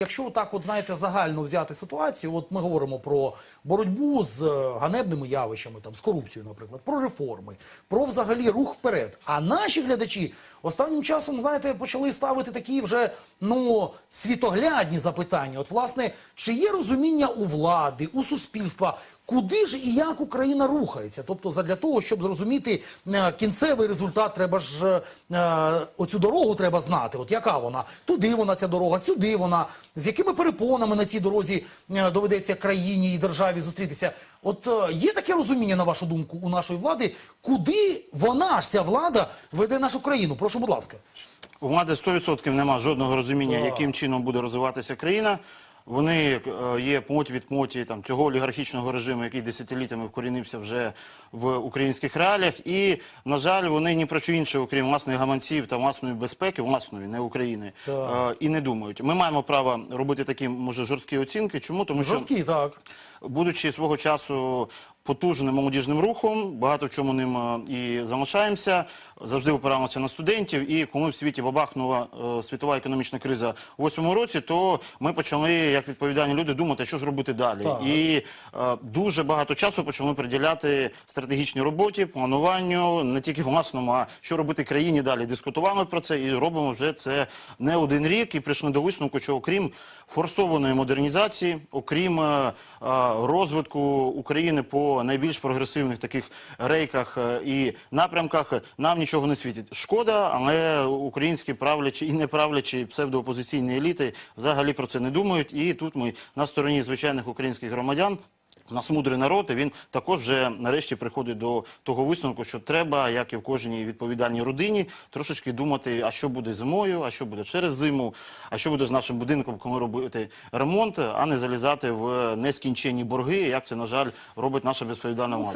Якщо так, от знаєте, загально взяти ситуацію, от ми говоримо про боротьбу з е, ганебними явищами, там з корупцією, наприклад, про реформи, про взагалі рух вперед. А наші глядачі останнім часом, знаєте, почали ставити такі вже ну світоглядні запитання. От, власне, чи є розуміння у влади, у суспільства? Куди ж і як Україна рухається? Тобто, задля того, щоб зрозуміти е, кінцевий результат, треба ж е, оцю дорогу треба знати. От яка вона? Туди вона ця дорога, сюди вона. З якими перепонами на цій дорозі е, доведеться країні і державі зустрітися? От е, є таке розуміння, на вашу думку, у нашої влади, куди вона ж ця влада веде нашу країну? Прошу, будь ласка. У влади 100% немає жодного розуміння, яким чином буде розвиватися країна. Вони е, є плоть від плоті там цього олігархічного режиму, який десятиліттями вкорінився вже в українських реаліях. І на жаль, вони ні про що інше, окрім власних гаманців та власної безпеки, власної не України, Так. е, і не думають. Ми маємо право робити такі може жорсткі оцінки. Чому тому, що Жорсткі, так. будучи свого часу потужним молодіжним рухом, багато в чому ним е, і залишаємося. Завжди опираємося на студентів. І коли в світі бабахнула е, світова економічна криза у восьмому році, то ми почали, як відповідальні люди, думати, що ж робити далі. Так. І е, дуже багато часу почали приділяти стратегічній роботі, плануванню, не тільки власному, а що робити країні далі. Дискутували про це і робимо вже це не один рік. І прийшли до висновку, що окрім форсованої модернізації, окрім е, розвитку України по найбільш прогресивних таких рейках е, і напрямках, нам нічого не світить. Шкода, але українські правлячі і неправлячі псевдоопозиційні еліти взагалі про це не думають. І тут ми на стороні звичайних українських громадян. У нас мудрий народ, і він також вже нарешті приходить до того висновку, що треба, як і в кожній відповідальній родині, трошечки думати, а що буде зимою, а що буде через зиму, а що буде з нашим будинком, коли робити ремонт, а не залізати в нескінченні борги, як це, на жаль, робить наша безповідальна влада.